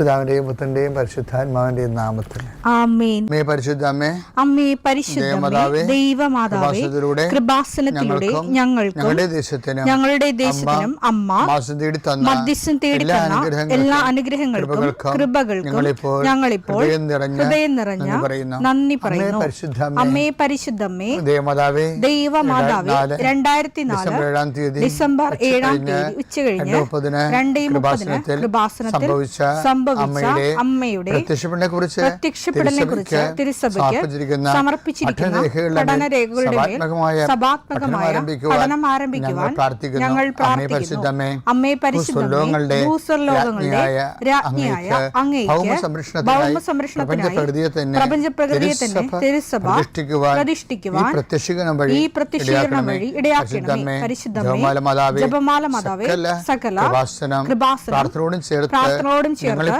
പിതാവിന്റെയും പുത്രന്റെയും പരിശുദ്ധാത്മാവിന്റെയും നാമത്തിൽ. ആമേൻ. മേ പരിശുദ്ധ അമ്മേ അമ്മേ പരിശുദ്ധമേ ദേവമാതാവേ, കൃപാസനത്തിലൂടെ ഞങ്ങൾക്ക് ഞങ്ങളുടെ ദേശത്തിനും ഞങ്ങളുടെ ദേശത്തിനും അമ്മ മധ്യസ്ഥം തേടി തന്ന എല്ലാ അനുഗ്രഹങ്ങൾക്കും കൃപകൾക്കും ഞങ്ങളിപ്പോൾ ഹൃദയം നിറഞ്ഞ നന്ദി പറയുന്നു. അമ്മേ അമ്മേ, അമ്മേ പരിശുദ്ധമ്മേ ദൈവമാതാവേ ദൈവമാതാവേ രണ്ടായിരത്തി നാല് ഡിസംബർ ഏഴാം തീയതി ഡിസംബർ ഏഴാം ഉച്ചകഴിഞ്ഞ് രണ്ട് മുപ്പതിന് കൃപാസനത്തിൽ സംഭവിച്ച സംഭവിച്ച അമ്മയുടെ കുറിച്ച് പ്രത്യക്ഷപ്പെടലിനെ കുറിച്ച് തിരുസഭയ്ക്ക് സമർപ്പിച്ചിരിക്കുന്ന പഠനരേഖകളുടെ മേൽ സഭാത്മകമായ പഠനം ആരംഭിക്കുവാൻ ഞങ്ങൾ പ്രാർത്ഥിക്കുന്നു. പരിശുദ്ധമേ ഭൂസ്വർലോകങ്ങളുടെ രാജ്ഞിയായ അങ്ങേക്ക് ഭൗമ സംരക്ഷണത്തിനായി പ്രപഞ്ച പ്രകൃതിയെ തന്നെ തിരുസഭ പ്രതിഷ്ഠിക്കുവാൻ ഈ പ്രത്യക്ഷീകരണം വഴി ഇടയാക്കണമേ. പരിശുദ്ധമേ ജപമാല മാതാവേ സകല കൃപാസനം പ്രാർത്ഥനയോടും ചേർത്ത്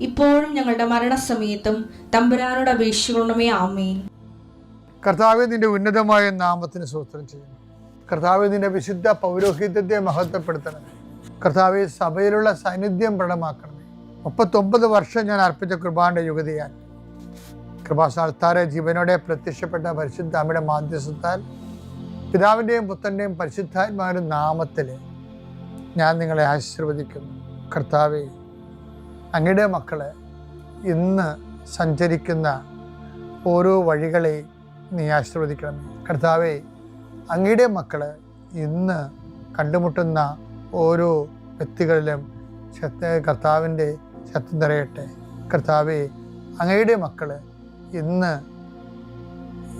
ഇപ്പോഴും ഞങ്ങളുടെ മരണസമയത്തും തമ്പുരാനോട് അപേക്ഷിക്കണമേ ആമേൻ. കർത്താവ് നിന്റെ ഉന്നതമായ നാമത്തിന് സൂത്രം ചെയ്യുന്നു. കർത്താവ് നിന്റെ വിശുദ്ധ പൗരോഹിത്യത്തെ മഹത്വപ്പെടുത്തണം കർത്താവ് സഭയിലുള്ള സാന്നിധ്യം പ്രകടമാക്കണമേ. മുപ്പത്തൊമ്പത് വർഷം ഞാൻ അർപ്പിച്ച കൃപാന്റെ യുഗതിയാൽ കൃപാസ്ഥാനത്താരെ ജീവനോടെ പ്രത്യക്ഷപ്പെട്ട പരിശുദ്ധ അമ്മയുടെ മാധ്യസ്ഥത്താൽ പിതാവിന്റെയും പുത്രന്റെയും പരിശുദ്ധാത്മാവിന്റെ നാമത്തിൽ ഞാൻ നിങ്ങളെ ആശീർവദിക്കുന്നു. കർത്താവെ അങ്ങയുടെ മക്കളെ ഇന്ന് സഞ്ചരിക്കുന്ന ഓരോ വഴികളെയും നീ ആശീർവദിക്കണമേ കർത്താവെ അങ്ങയുടെ മക്കൾ ഇന്ന് കണ്ടുമുട്ടുന്ന ഓരോ വ്യക്തികളിലും ശക്ത കർത്താവിന്റെ ശക്തി നിറയട്ടെ. കർത്താവെ അങ്ങയുടെ മക്കൾ ഇന്ന്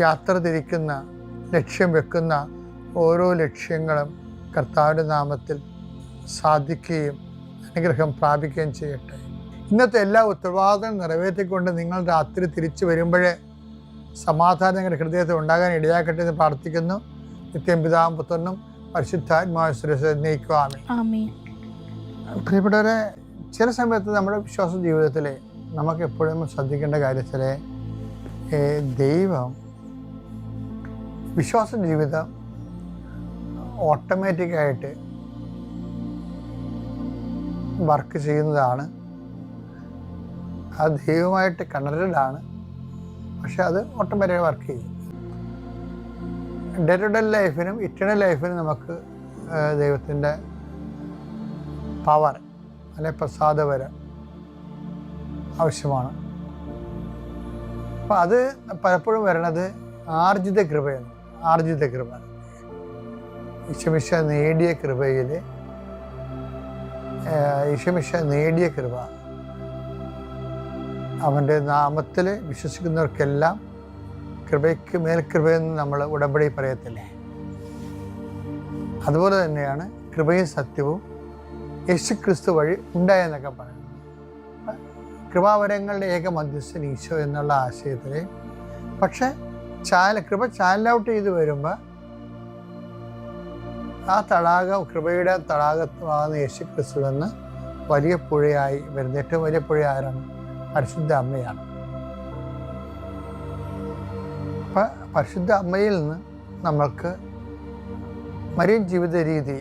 യാത്ര തിരിക്കുന്ന ലക്ഷ്യം വെക്കുന്ന ഓരോ ലക്ഷ്യങ്ങളും കർത്താവിന്റെ നാമത്തിൽ സാധിക്കുകയും അനുഗ്രഹം പ്രാപിക്കുകയും ചെയ്യട്ടെ. ഇന്നത്തെ എല്ലാ ഉത്തരവാദിത്തം നിറവേറ്റിക്കൊണ്ട് നിങ്ങൾ രാത്രി തിരിച്ചു വരുമ്പോഴേ സമാധാനം നിങ്ങളുടെ ഹൃദയത്തിൽ ഉണ്ടാകാൻ ഇടയാക്കട്ടെ എന്ന് പ്രാർത്ഥിക്കുന്നു. നിത്യം പിതാവും പുത്രനും പരിശുദ്ധാത്മാശ്രയിക്കുവാമേ ആമേൻ. പ്രിയപ്പെട്ടവരെ ചില സമയത്ത് നമ്മുടെ വിശ്വാസ ജീവിതത്തിൽ നമുക്ക് എപ്പോഴും ശ്രദ്ധിക്കേണ്ട കാര്യത്തിൽ ദൈവം വിശ്വാസ ജീവിതം ഓട്ടോമാറ്റിക്കായിട്ട് വർക്ക് ചെയ്യുന്നതാണ്. അത് ദൈവമായിട്ട് കണക്റ്റഡ് ആണ് പക്ഷെ അത് ഓട്ടോമാറ്റിക്കായി വർക്ക് ചെയ്യും. ഡേ ലൈഫിനും ഇറ്റേണൽ ലൈഫിനും നമുക്ക് ദൈവത്തിന്റെ പവർ അല്ലെ പ്രസാദപരം ആവശ്യമാണ്. അപ്പം അത് പലപ്പോഴും വരണത് ആർജിത കൃപയാണ്. ആർജിത കൃപ. ഈശമിഷ നേടിയ കൃപയിൽ ഈശമിഷ നേടിയ കൃപ. അവന്റെ നാമത്തിൽ വിശ്വസിക്കുന്നവർക്കെല്ലാം കൃപയ്ക്ക് മേൽ കൃപയെന്ന് നമ്മൾ ഉടമ്പടി പറയത്തില്ലേ? അതുപോലെ തന്നെയാണ് കൃപയും സത്യവും യേശു ക്രിസ്തു വഴി ഉണ്ടായെന്നൊക്കെ പറയുന്നത് കൃപാവരങ്ങളുടെ ഏക മധ്യസ്ഥൻ ഈശോ എന്നുള്ള ആശയത്തിൽ പക്ഷേ ചാനൽ കൃപ ചാനൽ ഔട്ട് ചെയ്ത് വരുമ്പോൾ ആ തടാകം കൃപയുടെ തടാകത്വമാകുന്ന യേശു ക്രിസ്തു എന്ന് വലിയ പുഴയായി വരുന്ന ഏറ്റവും വലിയ പുഴ ആരാണ്? പരിശുദ്ധ അമ്മയാണ്. പരിശുദ്ധ അമ്മയിൽ നിന്ന് നമ്മൾക്ക് മരിയൻ ജീവിത രീതി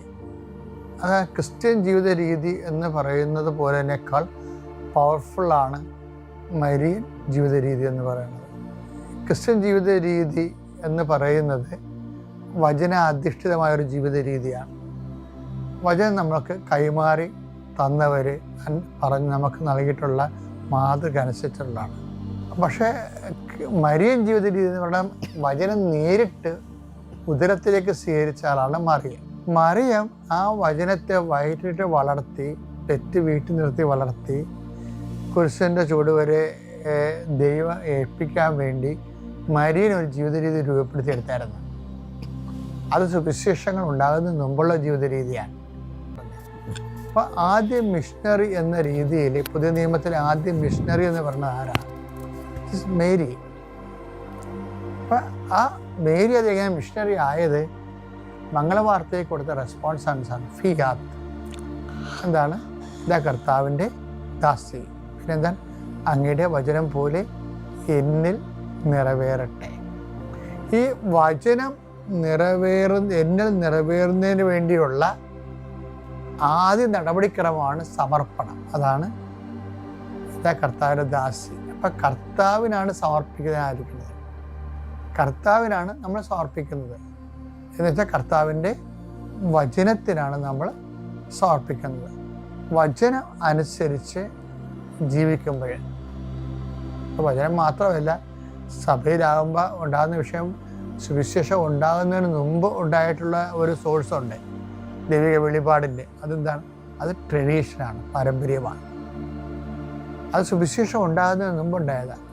അത് ക്രിസ്ത്യൻ ജീവിത രീതി എന്ന് പറയുന്നത് പോലെനേക്കാൾ പവർഫുള്ളാണ് മരിയൻ ജീവിത രീതി എന്ന് പറയുന്നത്. ക്രിസ്ത്യൻ ജീവിത രീതി എന്ന് പറയുന്നത് വചന അധിഷ്ഠിതമായ ഒരു ജീവിത രീതിയാണ്. വചനം നമ്മൾക്ക് കൈമാറി തന്നവർ പറഞ്ഞ് നമുക്ക് നൽകിയിട്ടുള്ള മാതൃക അനുസരിച്ചുള്ളതാണ് പക്ഷേ മരിയൻ ജീവിത രീതി എന്ന് പറഞ്ഞാൽ വചനം നേരിട്ട് ഉദരത്തിലേക്ക് സ്വീകരിച്ച ആളാണ് മറിയം. മറിയം ആ വചനത്തെ വയറ്റിട്ട് വളർത്തി തെറ്റ് വീട്ടിൽ നിർത്തി വളർത്തി കുരിശന്റെ ചുവടുവരെ ദൈവം ഏൽപ്പിക്കാൻ വേണ്ടി മരിയൻ ഒരു ജീവിത രീതി രൂപപ്പെടുത്തിയെടുത്തായിരുന്നു. അത് സുവിശേഷങ്ങൾ ഉണ്ടാകുന്നതിന് മുമ്പുള്ള ജീവിത രീതിയാണ്. അപ്പോൾ ആദ്യ മിഷണറി എന്ന രീതിയിൽ പുതിയ നിയമത്തിലെ ആദ്യ മിഷണറി എന്ന് പറഞ്ഞത് ആരാണ് മേരി അപ്പം ആ മേരി അത് എങ്ങനെ മിഷണറി ആയത്? മംഗളവാർത്തയെ കൊടുത്ത റെസ്പോൺസ് ആണ് ഫിയാത്ത് എന്താണ്? ഇതാ കർത്താവിന്റെ ദാസി. പിന്നെന്താണ്? അങ്ങയുടെ വചനം പോലെ എന്നിൽ നിറവേറട്ടെ. ഈ വചനം നിറവേറുന്ന എന്നിൽ നിറവേറുന്നതിന് വേണ്ടിയുള്ള ആദ്യ നടപടിക്രമമാണ് സമർപ്പണം. അതാണ് കർത്താവിന്റെ ദാസി. അപ്പം കർത്താവിനാണ് സമർപ്പിക്കുന്നതായിരിക്കുന്നത്. കർത്താവിനാണ് നമ്മൾ സമർപ്പിക്കുന്നത്. എന്ന് വെച്ചാൽ കർത്താവിന്റെ വചനത്തിനാണ് നമ്മൾ സമർപ്പിക്കുന്നത്. വചനം അനുസരിച്ച് ജീവിക്കുമ്പോൾ. വചനം മാത്രമല്ല സഭയിലാകുമ്പോൾ ഉണ്ടാകുന്ന വിഷയം സുവിശേഷം ഉണ്ടാകുന്നതിന് മുമ്പ് ഉണ്ടായിട്ടുള്ള ഒരു സോഴ്സ് ഉണ്ട്. ദൈവിക വെളിപാടിന്റെ അതെന്താണ്? അത് ട്രഡീഷനാണ് പാരമ്പര്യമാണ്. അത് സുവിശേഷം ഉണ്ടാകുന്നതിന് മുമ്പ് ഉണ്ടായതാണ്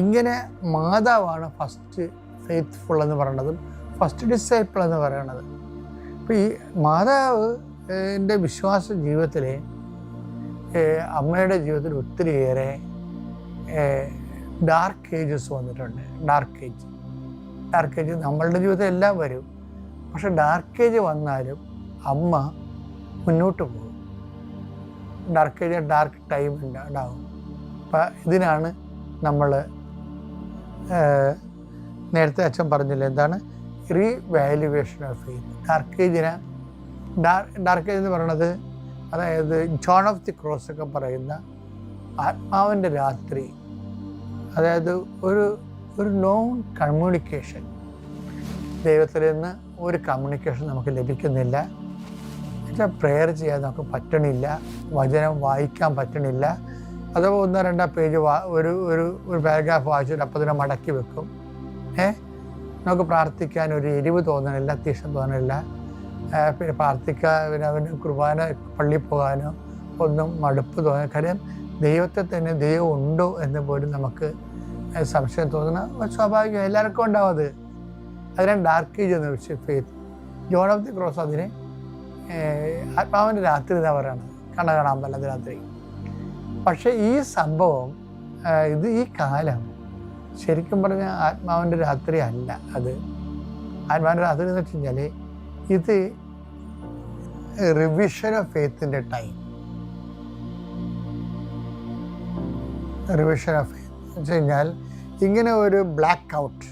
ഇങ്ങനെ മാതാവാണ് ഫസ്റ്റ് ഫെയ്ത്ത്ഫുൾ എന്ന് പറയണതും ഫസ്റ്റ് ഡിസൈപ്പിൾ എന്ന് പറയണത്. അപ്പോൾ ഈ മാതാവ് എന്റെ വിശ്വാസ ജീവിതത്തിലെ അമ്മയുടെ ജീവിതത്തിൽ ഒത്തിരിയേറെ ഡാർക്ക് ഏജസ് വന്നിട്ടുണ്ട്. ഡാർക്ക് ഏജ് ഡാർക്ക് ഏജ് നമ്മളുടെ ജീവിതത്തിൽ എല്ലാം വരും. പക്ഷെ ഡാർക്ക് ഏജ് വന്നാലും അമ്മ മുന്നോട്ട് പോകും. ഡാർക്ക് ഏരിയ ഡാർക്ക് ടൈം ഉണ്ടാകും അപ്പം ഇതിനാണ് നമ്മൾ നേരത്തെ അച്ഛൻ പറഞ്ഞില്ല എന്താണ്? Revaluation of faith dark ഏജിന് ഡാർക്ക് ഏജ് എന്ന് പറയുന്നത് അതായത് ജോൺ ഓഫ് ദി ക്രോസ് ഒക്കെ പറയുന്ന ആത്മാവിന്റെ രാത്രി അതായത് ഒരു ഒരു നോൺ കമ്മ്യൂണിക്കേഷൻ ദൈവത്തിൽ നിന്ന് ഒരു കമ്മ്യൂണിക്കേഷൻ നമുക്ക് ലഭിക്കുന്നില്ല. എന്നുവെച്ചാൽ പ്രെയർ ചെയ്യാൻ നമുക്ക് പറ്റണില്ല. വചനം വായിക്കാൻ പറ്റണില്ല. അഥവാ ഒന്നോ രണ്ടോ പേജ് ഒരു ഒരു ഒരു പാരഗ്രാഫ് വായിച്ചിട്ട് അപ്പോൾ തന്നെ മടക്കി വെക്കും. ഏ? നമുക്ക് പ്രാർത്ഥിക്കാൻ ഒരു എരിവ് തോന്നണില്ല അത്യാവശ്യം തോന്നണില്ല. പിന്നെ പ്രാർത്ഥിക്കാൻ പിന്നെ അവന് കുർബാന പള്ളിയിൽ പോകാനോ ഒന്നും മടുപ്പ് തോന്നുക കാര്യം ദൈവത്തെ തന്നെ ദൈവം ഉണ്ടോ എന്ന് പോലും നമുക്ക് സംശയം തോന്നുന്ന സ്വാഭാവികം എല്ലാവർക്കും ഉണ്ടാവും അത്. അതിനാണ് ഡാർക്ക് ഏജ് എന്ന് വെച്ച് faith John of the Cross അതിനെ ആത്മാവിന്റെ രാത്രി എന്നാ പറയുന്നത് കണ്ണ കാണാൻ പറ്റാത്ത രാത്രി. പക്ഷേ ഈ സംഭവം ഇത് ഈ കാലം ശരിക്കും പറഞ്ഞാൽ ആത്മാവിന്റെ രാത്രി അല്ല അത്. ആത്മാവിന്റെ രാത്രി എന്ന് വെച്ച് കഴിഞ്ഞാൽ ഇത് റിവിഷൻ ഓഫ് ഫെയ്ത്തിന്റെ ടൈം റിവിഷൻ ഓഫ് ഫെയ്ത്ത് എന്ന് വെച്ച് കഴിഞ്ഞാൽ ഇങ്ങനെ ഒരു ബ്ലാക്ക് ഔട്ട്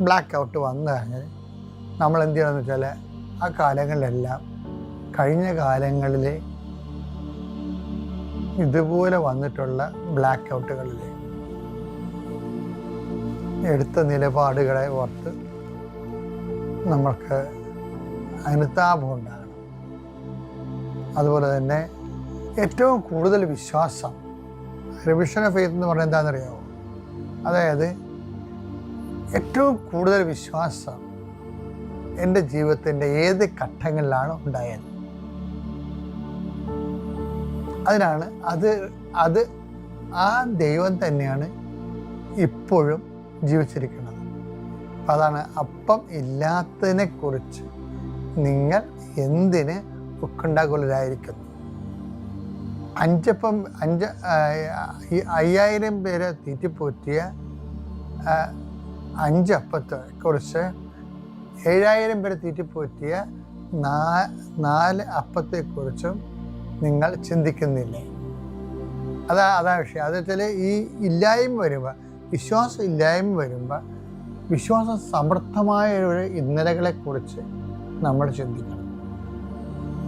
ബ്ലാക്ക് ഔട്ട് വന്നു കഴിഞ്ഞാൽ നമ്മൾ എന്ത് ചെയ്യണമെന്ന് വെച്ചാൽ ആ കാലങ്ങളിലെല്ലാം കഴിഞ്ഞ കാലങ്ങളിലെ ഇതുപോലെ വന്നിട്ടുള്ള ബ്ലാക്ക് ഔട്ടുകളിൽ എടുത്ത നിലപാടുകളെ ഓർത്ത് നമ്മൾക്ക് അനുതാപം ഉണ്ടാകണം. അതുപോലെ തന്നെ ഏറ്റവും കൂടുതൽ വിശ്വാസം റിവിഷൻ ഓഫ് ഫെയ്ത്ത് എന്ന് പറഞ്ഞാൽ എന്താണെന്നറിയാമോ അതായത് ഏറ്റവും കൂടുതൽ വിശ്വാസം എന്റെ ജീവിതത്തിന്റെ ഏത് ഘട്ടങ്ങളിലാണ് ഉണ്ടായത്? അതിനാണ് അത് അത് ആ ദൈവം തന്നെയാണ് ഇപ്പോഴും ജീവിച്ചിരിക്കുന്നത്. അതാണ് അപ്പം ഇല്ലാത്തതിനെ കുറിച്ച് നിങ്ങൾ എന്തിന് ഉക്കുണ്ടാകുലരായിരിക്കുന്നു അഞ്ചപ്പം അഞ്ച് അയ്യായിരം പേരെ തീറ്റിപ്പോറ്റിയ അഞ്ചപ്പത്തെ കുറിച്ച് ഏഴായിരം പേരെ തീറ്റിപ്പോറ്റിയ നാല് അപ്പത്തെക്കുറിച്ചും നിങ്ങൾ ചിന്തിക്കുന്നില്ല? അതാ അതാ വിഷയം. അത് വെച്ചാൽ ഈ ഇല്ലായ്മ വരുമ്പോൾ വിശ്വാസം ഇല്ലായ്മ വരുമ്പോൾ വിശ്വാസം സമൃദ്ധമായ ഒരു ഇന്നലകളെക്കുറിച്ച് നമ്മൾ ചിന്തിക്കണം.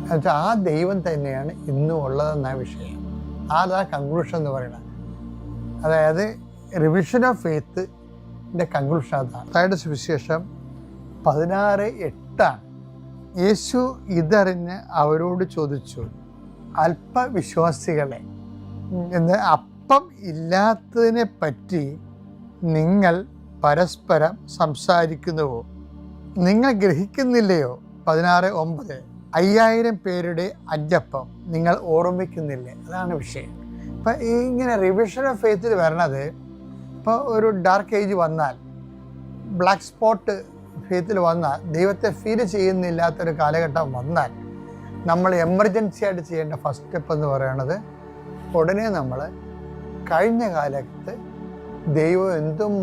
എന്നുവെച്ചാൽ ആ ദൈവം തന്നെയാണ് ഇന്നും ഉള്ളതെന്ന വിഷയം. അതാ കൺക്ലൂഷൻ എന്ന് പറയുന്നത് അതായത് റിവിഷൻ ഓഫ് ഫെയ്ത്തിന്റെ കൺക്ലൂഷൻ അതാണ്. അതായത് സുവിശേഷം പതിനാറ് എട്ടാണ്. യേശു ഇതറിഞ്ഞ് അവരോട് ചോദിച്ചു അല്പവിശ്വാസികളെ എന്ന് അപ്പം ഇല്ലാത്തതിനെ പറ്റി നിങ്ങൾ പരസ്പരം സംസാരിക്കുന്നുവോ? നിങ്ങൾ ഗ്രഹിക്കുന്നില്ലയോ? പതിനാറ് ഒമ്പത്. അയ്യായിരം പേരുടെ അഞ്ചപ്പം നിങ്ങൾ ഓർമ്മിക്കുന്നില്ലേ? അതാണ് വിഷയം. ഇപ്പം ഇങ്ങനെ റിവിഷൻ ഓഫ് ഫെയ്ത്തിൽ വരണത് ഇപ്പോൾ ഒരു ഡാർക്ക് ഏജ് വന്നാൽ ബ്ലാക്ക് സ്പോട്ട് ഫെയ്ത്തിൽ വന്നാൽ ദൈവത്തെ ഫീൽ ചെയ്യുന്നില്ലാത്തൊരു കാലഘട്ടം വന്നാൽ നമ്മൾ എമർജൻസി ആയിട്ട് ചെയ്യേണ്ട ഫസ്റ്റ് സ്റ്റെപ്പ് എന്ന് പറയുന്നത് ഉടനെ നമ്മൾ കഴിഞ്ഞ കാലത്ത് ദൈവം എന്തും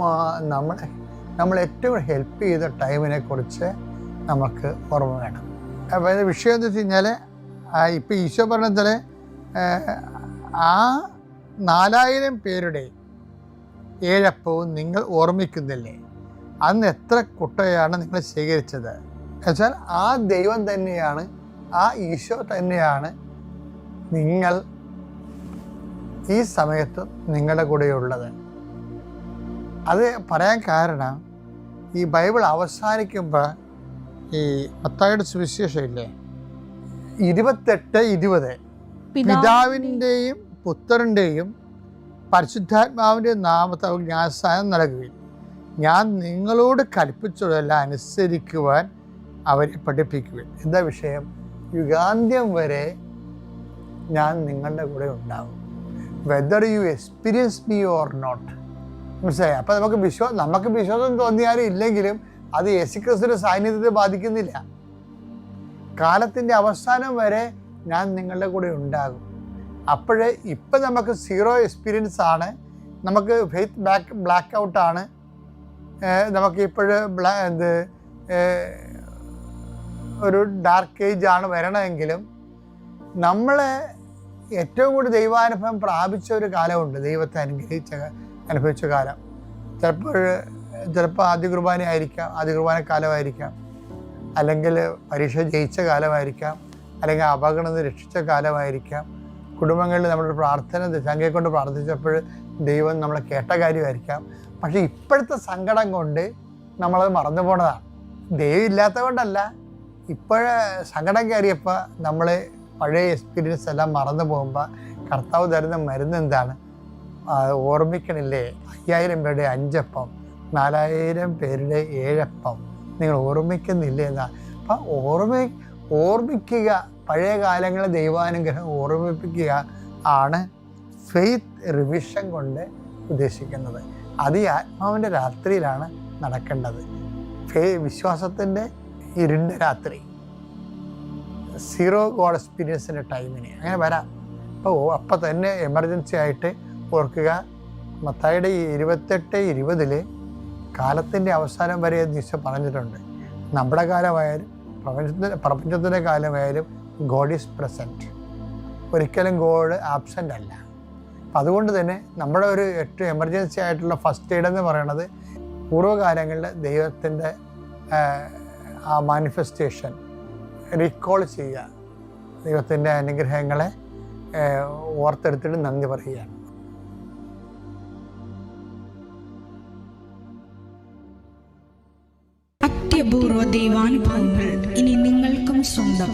നമ്മളെ നമ്മൾ ഏറ്റവും ഹെൽപ്പ് ചെയ്ത ടൈമിനെ കുറിച്ച് നമുക്ക് ഓർമ്മ വേണം. അപ്പോൾ അതിന്റെ വിഷയം എന്ന് വെച്ച് കഴിഞ്ഞാൽ ഇപ്പം ഈശോ പറഞ്ഞാൽ ആ നാലായിരം പേരുടെ ഏഴപ്പവും നിങ്ങൾ ഓർമ്മിക്കുന്നില്ലേ? അന്ന് എത്ര കുട്ടയാണ് നിങ്ങൾ സ്വീകരിച്ചത് എന്നുവെച്ചാൽ ആ ദൈവം തന്നെയാണ് ആ ഈശോ തന്നെയാണ് നിങ്ങൾ ഈ സമയത്ത് നിങ്ങളുടെ കൂടെയുള്ളത്. അത് പറയാൻ കാരണം ഈ ബൈബിൾ അവസാനിക്കുമ്പോൾ ഈ മത്തായുടെ സുവിശേഷം ഇല്ലേ ഇരുപത്തെട്ട് ഇരുപത്. പിതാവിന്റെയും പുത്രന്റെയും പരിശുദ്ധാത്മാവിന്റെ നാമത്തിൽ ജ്ഞാനസ്ഥാനം നൽകുകയും ഞാൻ നിങ്ങളോട് കൽപ്പിച്ചതെല്ലാം അനുസരിക്കുവാൻ അവരെ പഠിപ്പിക്കുക എന്താ വിഷയം? യുഗാന്ത്യം വരെ ഞാൻ നിങ്ങളുടെ കൂടെ ഉണ്ടാകും whether you experience me or not മനസ്സിലായി? അപ്പം നമുക്ക് വിശ്വാസം നമുക്ക് വിശ്വാസം തോന്നിയാലും ഇല്ലെങ്കിലും അത് യേശുക്രിസ്തുവിന്റെ സാന്നിധ്യത്തെ ബാധിക്കുന്നില്ല. കാലത്തിന്റെ അവസാനം വരെ ഞാൻ നിങ്ങളുടെ കൂടെ ഉണ്ടാകും. അപ്പോഴേ ഇപ്പം നമുക്ക് സീറോ എക്സ്പീരിയൻസ് ആണ്. നമുക്ക് ഫെയ്ത്ത് ബാക്ക് ബ്ലാക്ക് ഔട്ടാണ് നമുക്ക് ഇപ്പോഴ് എന്ത് ഒരു ഡാർക്ക് ഏജ് ആണ് വരണമെങ്കിലും നമ്മൾ ഏറ്റവും കൂടുതൽ ദൈവാനുഭവം പ്രാപിച്ച ഒരു കാലമുണ്ട്. ദൈവത്തെ അനുഗ്രഹിച്ച അനുഭവിച്ച കാലം. ചിലപ്പോൾ ചിലപ്പോൾ ആദ്യ കുർബാന ആയിരിക്കാം ആദ്യ കുർബാന കാലമായിരിക്കാം. അല്ലെങ്കിൽ പരീക്ഷ ജയിച്ച കാലമായിരിക്കാം അല്ലെങ്കിൽ അപകടം രക്ഷിച്ച കാലമായിരിക്കാം. കുടുംബങ്ങളിൽ നമ്മൾ പ്രാർത്ഥന ചങ്കയെ കൊണ്ട് പ്രാർത്ഥിച്ചപ്പോൾ ദൈവം നമ്മളെ കേട്ട കാര്യമായിരിക്കാം. പക്ഷേ ഇപ്പോഴത്തെ സങ്കടം കൊണ്ട് നമ്മളത് മറന്നു പോണതാണ്. ദൈവം ഇല്ലാത്ത കൊണ്ടല്ല ഇപ്പോഴേ സങ്കടം കയറിയപ്പോൾ നമ്മൾ പഴയ എക്സ്പീരിയൻസ് എല്ലാം മറന്നു പോകുമ്പോൾ കർത്താവ് തരുന്ന മരുന്ന് എന്താണ്? ഓർമ്മിക്കണില്ലേ? അയ്യായിരം പേരുടെ അഞ്ചപ്പം നാലായിരം പേരുടെ ഏഴപ്പം. നിങ്ങൾ ഓർമ്മിക്കുന്നില്ലേ എന്നാ? അപ്പം ഓർമ്മ ഓർമ്മിക്കുക പഴയ കാലങ്ങളെ ദൈവാനുഗ്രഹം ഓർമ്മിപ്പിക്കുക ആണ് ഫെയ്ത്ത് റിവിഷൻ കൊണ്ട് ഉദ്ദേശിക്കുന്നത്. അത് ഈ ആത്മാവിന്റെ രാത്രിയിലാണ് നടക്കേണ്ടത്. ഫേ വിശ്വാസത്തിന്റെ ഇരുണ്ട രാത്രി. സീറോ ഗോഡ് എക്സ്പീരിയൻസിന്റെ ടൈമിന് അങ്ങനെ വരാം. അപ്പോൾ അപ്പം തന്നെ എമർജൻസി ആയിട്ട് ഓർക്കുക. മത്തായിയുടെ ഈ ഇരുപത്തെട്ട് ഇരുപതിൽ കാലത്തിന്റെ അവസാനം വരെ ദിശ പറഞ്ഞിട്ടുണ്ട്. നമ്മുടെ കാലമായാലും പ്രപഞ്ചത്തിന്റെ പ്രപഞ്ചത്തിന്റെ കാലമായാലും ഗോഡ് ഈസ് പ്രസന്റ് ഒരിക്കലും ഗോഡ് ആബ്സെന്റ് അല്ല. അതുകൊണ്ട് തന്നെ നമ്മുടെ ഒരു ഏറ്റവും എമർജൻസി ആയിട്ടുള്ള ഫസ്റ്റ് എയ്ഡ് എന്ന് പറയുന്നത് പൂർവകാലങ്ങളിൽ ദൈവത്തിന്റെ ആ മാനിഫെസ്റ്റേഷൻ റീകോൾ ചെയ്യുക. ദൈവത്തിന്റെ അനുഗ്രഹങ്ങളെ ഓർത്തെടുത്തിട്ട് നന്ദി പറയുകയാണ്. അത്യപൂർവ ദൈവാനുഭവങ്ങൾ ഇനി നിങ്ങൾക്കും സ്വന്തം.